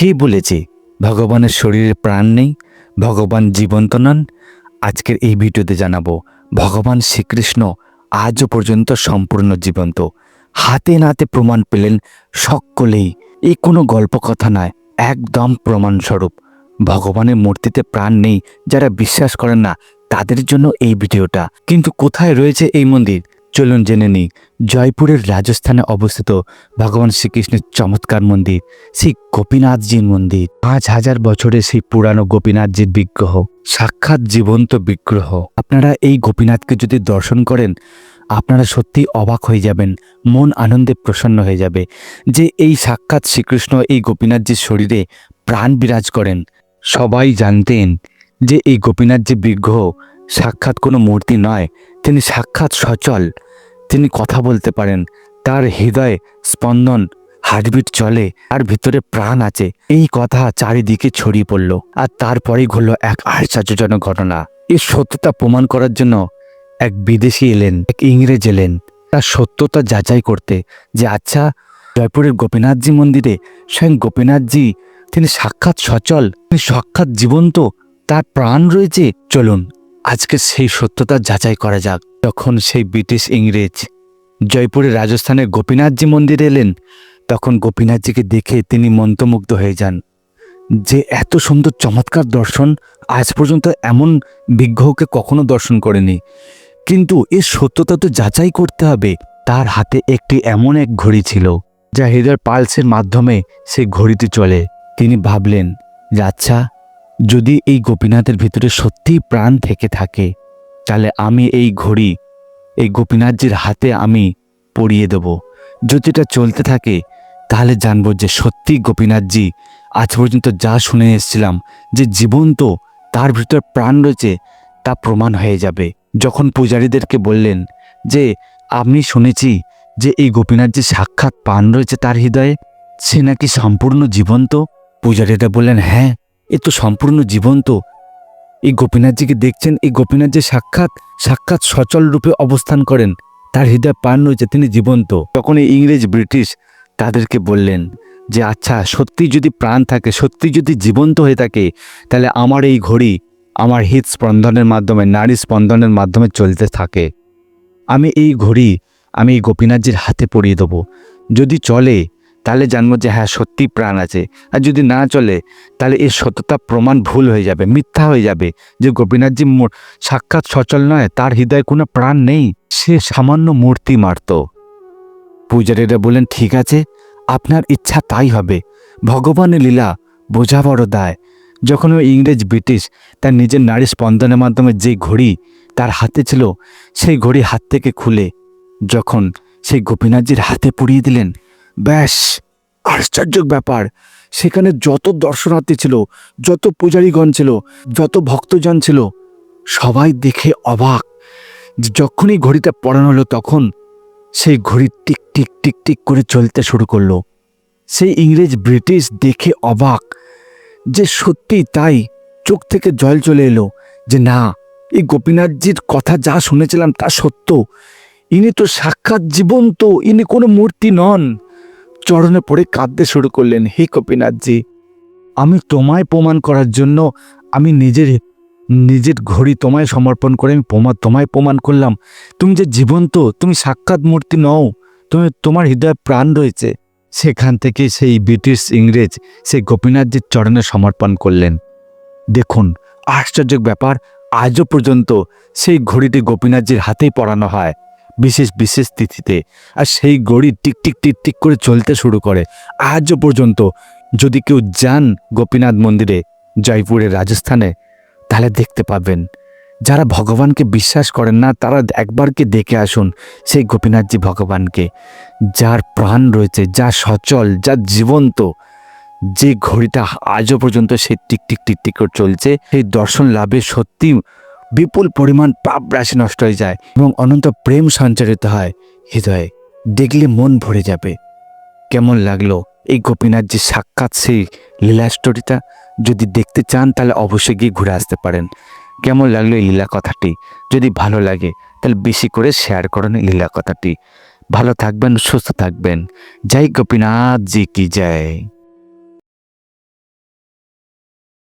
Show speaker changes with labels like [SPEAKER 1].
[SPEAKER 1] কে বলেছে, ভগবানের শরীরে প্রাণ নেই, ভগবান জীবন্ত নন। আজকের এই ভিডিওতে জানাব, ভগবান শ্রীকৃষ্ণ আজও পর্যন্ত সম্পূর্ণ জীবন্ত। হাতে নাতে প্রমাণ পেলেন সকলেই। এই কোনো গল্প কথা নয়, একদম প্রমাণস্বরূপ। ভগবানের মূর্তিতে প্রাণ নেই, যারা বিশ্বাস করেন না, তাদের জন্য এই ভিডিওটা। কিন্তু কোথায় রয়েছে এই মন্দির? চলুন জেনে নিই, জয়পুরের রাজস্থানে অবস্থিত ভগবান শ্রীকৃষ্ণের চমৎকার মন্দির, সেই গোপীনাথজির মন্দির। পাঁচ হাজার বছরের সেই পুরানো গোপীনাথজির বিগ্রহ, সাক্ষাৎ জীবন্ত বিগ্রহ। আপনারা এই গোপীনাথকে যদি দর্শন করেন, আপনারা সত্যি অবাক হয়ে যাবেন, মন আনন্দে প্রসন্ন হয়ে যাবে যে এই সাক্ষাৎ শ্রীকৃষ্ণ এই গোপীনাথজির শরীরে প্রাণ বিরাজ করেন। সবাই জানতেন যে এই গোপীনাথজি বিগ্রহ সাক্ষাৎ কোনো মূর্তি নয় তিনি সাক্ষাৎ সচল। তিনি কথা বলতে পারেন, তার হৃদয়ে স্পন্দন, হার্টবিট চলে আর ভিতরে প্রাণ আছে। এই কথা চারিদিকে ছড়িয়ে পড়ল, আর তারপরেই ঘটল এক আশ্চর্যজনক ঘটনা। এই সত্যতা প্রমাণ করার জন্য এক বিদেশি এলেন, এক ইংরেজ এলেন। তার সত্যতা যাচাই করতে যে আচ্ছা জয়পুরের গোপীনাথজি মন্দিরে স্বয়ং গোপীনাথজি, তিনি সাক্ষাৎ সচল, তিনি সাক্ষাৎ জীবন্ত, তার প্রাণ রয়েছে, চলুন। আজকে সেই সত্যতা যাচাই করা যাক। তখন সেই ব্রিটিশ ইংরেজ জয়পুরের রাজস্থানের গোপীনাথজি মন্দিরে এলেন, তখন গোপীনাথজিকে দেখে তিনি মন্ত্রমুগ্ধ হয়ে যান। যে এত সুন্দর চমৎকার দর্শন আজ পর্যন্ত এমন বিগ্রহকে কখনো দর্শন করেনি। কিন্তু এর সত্যতা তো যাচাই করতে হবে। তার হাতে একটি এমন এক ঘড়ি ছিল, যা হৃদয় পালসের মাধ্যমে সেই ঘড়িটি চলে। তিনি ভাবলেন যে আচ্ছা যদি এই গোপীনাথের ভিতরে সত্যিই প্রাণ থেকে থাকে, তাহলে আমি এই ঘড়ি, এই গোপীনাথজির হাতে আমি পরিয়ে দেব। যদি এটা চলতে থাকে, তাহলে জানব যে সত্যি গোপীনাথজি আজ পর্যন্ত যা শুনে এসেছিলাম, যে জীবন্ত তার ভিতরে প্রাণ রয়েছে, তা প্রমাণ হয়ে যাবে। যখন পূজারীদেরকে বললেন যে, আমি শুনেছি যে এই গোপীনাথজি সাক্ষাৎ প্রাণ রয়েছে তার হৃদয়ে, সে নাকি সম্পূর্ণ জীবন্ত? পূজারীরা বললেন হ্যাঁ এ তো সম্পূর্ণ জীবন্ত। এই গোপীনাথজিকে দেখছেন, এই গোপীনাথ যে সাক্ষাৎ সাক্ষাৎ সচল রূপে অবস্থান করেন, তার হৃদয় প্রাণ রয়েছে তিনি জীবন্ত। তখন এই ইংরেজ ব্রিটিশ তাদেরকে বললেন যে আচ্ছা সত্যি যদি প্রাণ থাকে, সত্যি যদি জীবন্ত হয়ে থাকে, তাহলে আমার এই ঘড়ি আমার হৃদ স্পন্দনের মাধ্যমে, নারী স্পন্দনের মাধ্যমে চলতে থাকে। আমি এই ঘড়ি, আমি এই গোপীনাথজির হাতে পরিয়ে দেবো। যদি চলে তাহলে জানব যে হ্যাঁ সত্যি প্রাণ আছে। আর যদি না চলে, তাহলে এর সত্যতা প্রমাণ ভুল হয়ে যাবে, মিথ্যা হয়ে যাবে। যে গোপীনাথজি সাক্ষাৎ সচল নয়, তার হৃদয়ে কোনো প্রাণ নেই। সে সামান্য মূর্তি মারত। পূজারীরা বললেন, ঠিক আছে, আপনার ইচ্ছা তাই হবে। ভগবানের লীলা বোঝা বড় দায়। যখন ওই ইংরেজ ব্রিটিশ, তার নিজের নারী স্পন্দনের মাধ্যমে যে ঘড়ি তার হাতে ছিল, সেই ঘড়ি হাত থেকে খুলে, যখন সেই গোপীনাথজির হাতে পুড়িয়ে দিলেন ব্যাস আশ্চর্য ব্যাপার। সেখানে যত দর্শনার্থী ছিল, যত পূজারীগণ ছিল, যত ভক্তজন ছিল, সবাই দেখে অবাক। যখনই ঘড়িটা পড়ানো হলো তখন সেই ঘড়ি টিক টিক টিক টিক করে চলতে শুরু করল। সেই ইংরেজ ব্রিটিশ দেখে অবাক যে সত্যি তাই চোখ থেকে জল চলে এলো যে না, এই গোপীনাথজির কথা যা শুনেছিলাম তা সত্য। ইনি তো সাক্ষাৎ জীবন্ত, ইনি কোনো মূর্তি নন। চরণে পড়ে কাঁদতে শুরু করলেন, হে গোপীনাথজি আমি তোমায় প্রমাণ করার জন্য আমি নিজের নিজের ঘড়ি তোমায় সমর্পণ করে আমি প্রমাণ তোমায় প্রমাণ করলাম। তুমি যে জীবন্ত, তুমি সাক্ষাৎ মূর্তি নও, তুমি, তোমার হৃদয়ে প্রাণ রয়েছে। সেখান থেকে সেই ব্রিটিশ ইংরেজ, সেই গোপীনাথজির চরণে সমর্পণ করলেন। দেখুন আশ্চর্য ব্যাপার, আজও পর্যন্ত সেই ঘড়িটি গোপীনাথজির হাতেই পরানো হয়। বিশেষ বিশেষ তিথিতে। আর সেই ঘড়ি টিক টিক টিক টিক করে চলতে শুরু করে। আজও পর্যন্ত যদি কেউ যান গোপীনাথ মন্দিরে, জয়পুরের রাজস্থানে, তাহলে দেখতে পাবেন। যারা ভগবানকে বিশ্বাস করেন না, তারা একবারকে দেখে আসুন সেই গোপীনাথজি ভগবানকে। যার প্রাণ রয়েছে, যা সচল, যা জীবন্ত, যে ঘড়িটা আজও পর্যন্ত সেই টিকটিক টিক টিক টিক করে চলছে, সেই দর্শন লাভে সত্যি বিপুল পরিমাণ পাপ রাশি নষ্ট হয়ে যায় এবং অনন্ত প্রেম সঞ্চারিত হয়। হৃদয়ে দেখলে মন ভরে যাবে। কেমন লাগল এই গোপীনাথ যে সাক্ষাৎ সেই লীলা স্টোরিটা? যদি দেখতে চান তাহলে অবশ্যই গিয়ে ঘুরে আসতে পারেন। কেমন লাগল এই লীলা কথাটি? যদি ভালো লাগে তাহলে বেশি করে শেয়ার করুন এই লীলা কথাটি। ভালো থাকবেন, সুস্থ থাকবেন। জয় গোপীনাথ জি কি জয়।